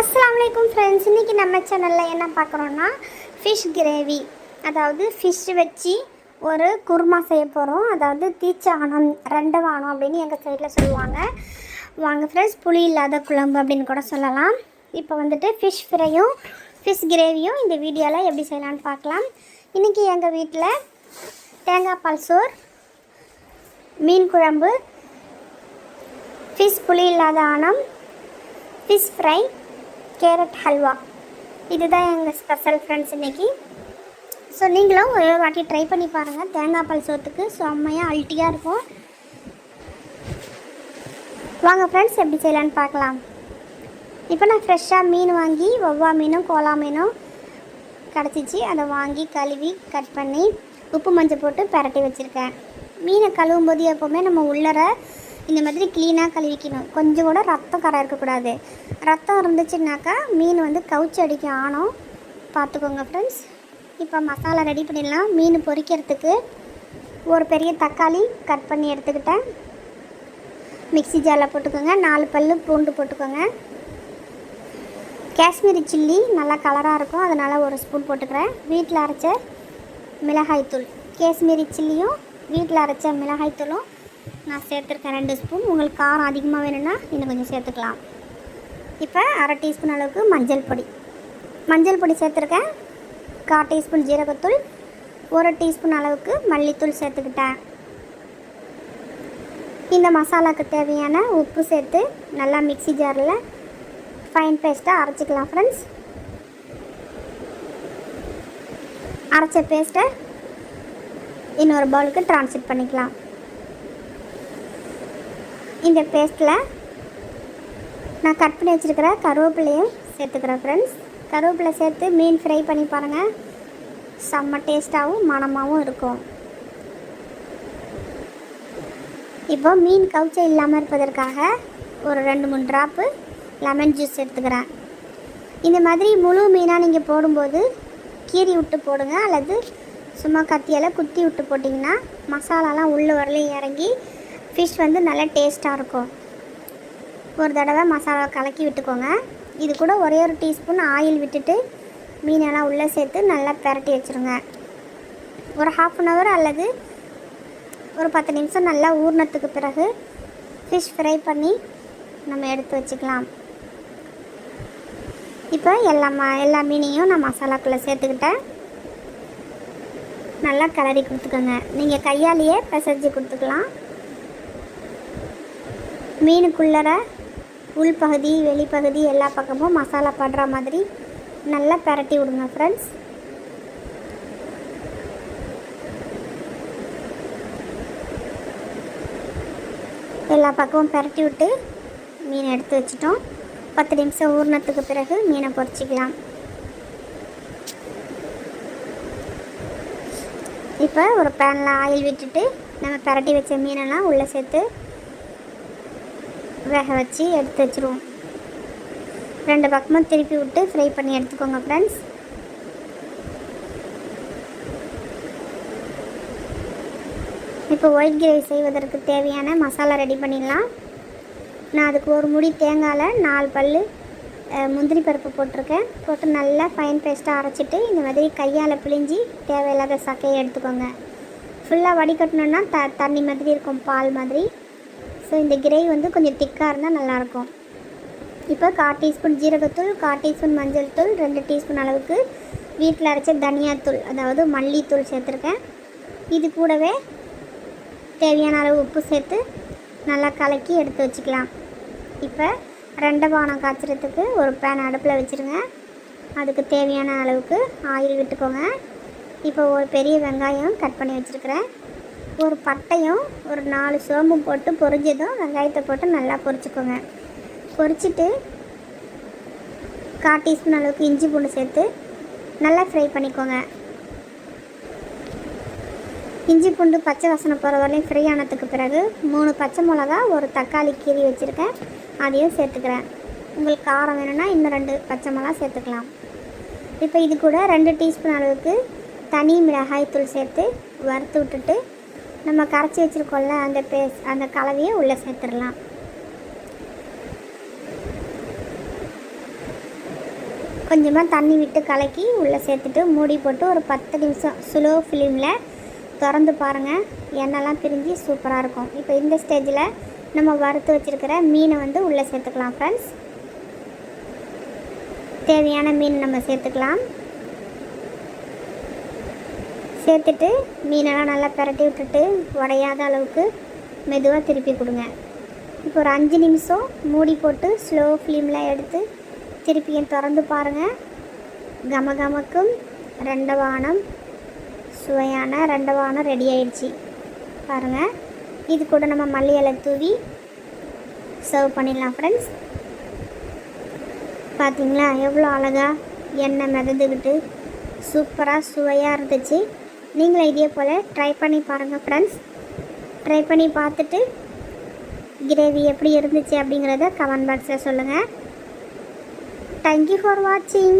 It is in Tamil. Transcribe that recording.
அஸ்ஸலாமு ஃப்ரெண்ட்ஸ் இன்றைக்கி நம்ம சேனலில் என்ன பார்க்குறோன்னா ஃபிஷ் கிரேவி அதாவது ஃபிஷ் வச்சு ஒரு குருமா செய்ய போகிறோம் அதாவது தீச்சானம் ரெண்டு வானம் அப்படின்னு எங்கள் சைடில் சொல்லுவாங்க. வாங்க ஃப்ரெண்ட்ஸ் புளி இல்லாத குழம்பு அப்படின்னு கூட சொல்லலாம். இப்போ வந்துட்டு ஃபிஷ் ஃப்ரையும் ஃபிஷ் கிரேவியும் இந்த வீடியோவில் எப்படி செய்யலான்னு பார்க்கலாம். இன்றைக்கி எங்கள் வீட்டில் தேங்காய் பால் சோறு மீன் குழம்பு ஃபிஷ் புளி இல்லாத ஆனம் ஃபிஷ் ஃப்ரை கேரட் ஹல்வா. இதுதான் எங்கள் ஸ்பெஷல் ஃப்ரெண்ட்ஸ் இன்றைக்கி ஸோ நீங்களும் ஒரு வாட்டி ட்ரை பண்ணி பாருங்கள் தேங்காய் பால் சோத்துக்கு செம்மையாக அல்ட்டியாக இருக்கும். வாங்க ஃப்ரெண்ட்ஸ் எப்படி செய்யலான்னு பார்க்கலாம். இப்போ நான் ஃப்ரெஷ்ஷாக மீன் வாங்கி வவ்வா மீனும் கோலா மீனும் கிடச்சிச்சு. அதை வாங்கி கழுவி கட் பண்ணி உப்பு மஞ்சள் போட்டு பிரட்டி வச்சுருக்கேன். மீனை கழுவும் போது எப்போவுமே நம்ம உள்ளர இந்த மாதிரி க்ளீனாக கழுவிக்கணும். கொஞ்சம் கூட ரத்தம் கரை இருக்கக்கூடாது. ரத்தம் இருந்துச்சுன்னாக்கா மீன் வந்து கவுச்சி அடிக்க ஆனோம் பார்த்துக்கோங்க ஃப்ரெண்ட்ஸ் இப்போ மசாலா ரெடி பண்ணிடலாம். மீன் பொரிக்கிறதுக்கு ஒரு பெரிய தக்காளி கட் பண்ணி எடுத்துக்கிட்டேன். மிக்ஸி ஜாரில் போட்டுக்கோங்க. நாலு பல் பூண்டு போட்டுக்கோங்க. காஷ்மீரி சில்லி நல்லா கலராக இருக்கும். அதனால் ஒரு ஸ்பூன் போட்டுக்கிறேன். வீட்டில் அரைச்ச மிளகாய்த்தூள். காஷ்மீரி சில்லியும் வீட்டில் அரைச்ச மிளகாய்த்தூளும் நான் சேர்த்துருக்கேன் ரெண்டு ஸ்பூன். உங்களுக்கு காரம் அதிகமாக வேணும்னா இன்னும் கொஞ்சம் சேர்த்துக்கலாம். இப்போ அரை டீஸ்பூன் அளவுக்கு மஞ்சள் பொடி. மஞ்சள் பொடி சேர்த்துருக்கேன். கால் டீஸ்பூன் ஜீரகத்தூள். ஒரு டீஸ்பூன் அளவுக்கு மல்லித்தூள் சேர்த்துக்கிட்டேன். இந்த மசாலாவுக்கு தேவையான உப்பு சேர்த்து நல்லா மிக்சி ஜாரில் ஃபைன் பேஸ்ட்டாக அரைச்சிக்கலாம் ஃப்ரெண்ட்ஸ் அரைச்ச பேஸ்ட்டை இன்னொரு பவுலுக்கு ட்ரான்ஸ்ஃபிட் பண்ணிக்கலாம். இந்த பேஸ்ட்டில் நான் கட் பண்ணி வச்சுருக்கிற கருவேப்பிலையும் சேர்த்துக்கிறேன் ஃப்ரெண்ட்ஸ் கருவேப்பிலை சேர்த்து மீன் ஃப்ரை பண்ணி பாருங்கள் செம்ம டேஸ்ட்டாகவும் மணமாகவும் இருக்கும். இப்போ மீன் கவுச்சை இல்லாமல் இருப்பதற்காக ஒரு ரெண்டு மூணு ட்ராப்பு லெமன் ஜூஸ் எடுத்துக்கிறேன். இந்த மாதிரி முழு மீனாக நீங்கள் போடும்போது கீறி விட்டு போடுங்க அல்லது சும்மா கத்தியால் குத்தி விட்டு போட்டிங்கன்னா மசாலாலாம் உள்ளே வரலையும் இறங்கி ஃபிஷ் வந்து நல்லா டேஸ்ட்டாக இருக்கும். ஒரு தடவை மசாலா கலக்கி விட்டுக்கோங்க. இது கூட ஒரே ஒரு டீஸ்பூன் ஆயில் விட்டுட்டு மீனெல்லாம் உள்ளே சேர்த்து நல்லா பரட்டி வச்சுருங்க. ஒரு ஹாஃப் அன் ஹவர் அல்லது ஒரு பத்து நிமிஷம் நல்லா ஊறினத்துக்கு பிறகு ஃபிஷ் ஃப்ரை பண்ணி நம்ம எடுத்து வச்சுக்கலாம். இப்போ எல்லா ம எல்லா மீனையும் நான் மசாலாக்குள்ளே சேர்த்துக்கிட்டேன். நல்லா கிளறி கொடுத்துக்கோங்க. நீங்கள் கையாலேயே பிசைஞ்சு கொடுத்துக்கலாம். மீனுக்குள்ளற உள்பகுதி வெளிப்பகுதி எல்லா பக்கமும் மசாலா படுற மாதிரி நல்லா பிரட்டி விடுங்க ஃப்ரெண்ட்ஸ் எல்லா பக்கமும் பிரட்டி விட்டு மீன் எடுத்து வச்சிட்டோம். பத்து நிமிஷம் ஊறினத்துக்கு பிறகு மீனை பொறிச்சிக்கலாம் இப்போ ஒரு பேனில் ஆயில் விட்டுட்டு நம்ம பரட்டி வச்ச மீனெல்லாம் உள்ளே சேர்த்து வேக வச்சு எடுத்து வச்சுருவோம். ரெண்டு பக்கமும் திருப்பி விட்டு ஃப்ரை பண்ணி எடுத்துக்கோங்க ஃப்ரெண்ட்ஸ் இப்போ ஒயிட் கிரேவி செய்வதற்கு தேவையான மசாலா ரெடி பண்ணிடலாம். நான் அதுக்கு ஒரு முடி தேங்காயில் நாலு பல் முந்திரி பருப்பு போட்டிருக்கேன். போட்டு நல்லா ஃபைன் பேஸ்ட்டாக அரைச்சிட்டு இந்த மாதிரி கையால் பிழிஞ்சி தேவையில்லாத சக்கையை எடுத்துக்கோங்க. ஃபுல்லாக வடிகட்டணுன்னா த தண்ணி மாதிரி இருக்கும் பால் மாதிரி. ஸோ இந்த கிரேவி வந்து கொஞ்சம் திக்காக இருந்தால் நல்லாயிருக்கும். இப்போ கால் டீஸ்பூன் ஜீரகத்தூள் கால் டீஸ்பூன் மஞ்சள் தூள் ரெண்டு டீஸ்பூன் அளவுக்கு வீட்டில் அரைச்ச தனியாத்தூள் அதாவது மல்லித்தூள் சேர்த்துருக்கேன். இது கூடவே தேவையான அளவு உப்பு சேர்த்து நல்லா கலக்கி எடுத்து வச்சுக்கலாம். இப்போ ரெண்டை பானம் காய்ச்சறதுக்கு ஒரு பேன் அடுப்பில் வச்சுருங்க. அதுக்கு தேவையான அளவுக்கு ஆயில் விட்டுக்கோங்க. இப்போ ஒரு பெரிய வெங்காயம் கட் பண்ணி வச்சுருக்கிறேன். ஒரு பட்டையும் ஒரு நாலு சோம்பும் போட்டு பொரிஞ்சதும் வெங்காயத்தை போட்டு நல்லா பொரிச்சுக்கோங்க. பொரிச்சிட்டு கால் டீஸ்பூன் அளவுக்கு இஞ்சி பூண்டு சேர்த்து நல்லா ஃப்ரை பண்ணிக்கோங்க. இஞ்சி பூண்டு பச்சை வாசனை போகிற வரையும் ஃப்ரை ஆனதுக்கு பிறகு மூணு பச்சை மிளகா ஒரு தக்காளி கீறி வச்சுருக்கேன். அதையும் சேர்த்துக்கிறேன். உங்களுக்கு காரம் வேணும்னா இன்னும் ரெண்டு பச்சை மிளகா சேர்த்துக்கலாம். இப்போ இது கூட ரெண்டு டீஸ்பூன் அளவுக்கு தனி மிளகாய் தூள் சேர்த்து வறுத்து விட்டுட்டு நம்ம கரைச்சி வச்சுருக்கோம்ல அந்த பேஸ் அந்த கலவையை உள்ளே சேர்த்துடலாம். கொஞ்சமாக தண்ணி விட்டு கலக்கி உள்ளே சேர்த்துட்டு மூடி போட்டு ஒரு பத்து நிமிஷம் ஸ்லோ ஃப்ளேமில் திறந்து பாருங்கள் எண்ணெய்லாம் பிரிஞ்சு சூப்பராக இருக்கும். இப்போ இந்த ஸ்டேஜில் நம்ம வறுத்து வச்சுருக்கிற மீனை வந்து உள்ளே சேர்த்துக்கலாம் ஃப்ரெண்ட்ஸ் தேவையான மீன் நம்ம சேர்த்துக்கலாம். சேர்த்துட்டு மீனெல்லாம் நல்லா பிரட்டி விட்டுட்டு உடையாத அளவுக்கு மெதுவாக திருப்பி கொடுங்க. இப்போ ஒரு அஞ்சு நிமிஷம் மூடி போட்டு ஸ்லோ ஃப்ளேமில் எடுத்து திருப்பியும் திறந்து பாருங்கள் கம கமக்கும் ரெண்டவானம் சுவையான ரெண்ட வானம் ரெடி ஆயிடுச்சு. பாருங்கள் இது கூட நம்ம மல்லி இலை தூவி சர்வ் பண்ணிடலாம் ஃப்ரெண்ட்ஸ் பார்த்தீங்களா எவ்வளோ அழகாக எண்ணெய் மிதந்துக்கிட்டு சூப்பராக சுவையாக இருந்துச்சு. நீங்களும் இதே போல் ட்ரை பண்ணி பாருங்கள் ஃப்ரெண்ட்ஸ் ட்ரை பண்ணி பார்த்துட்டு கிரேவி எப்படி இருந்துச்சு அப்படிங்கிறத கமெண்ட் பாக்ஸில் சொல்லுங்கள் தேங்க்யூ ஃபார் வாட்சிங்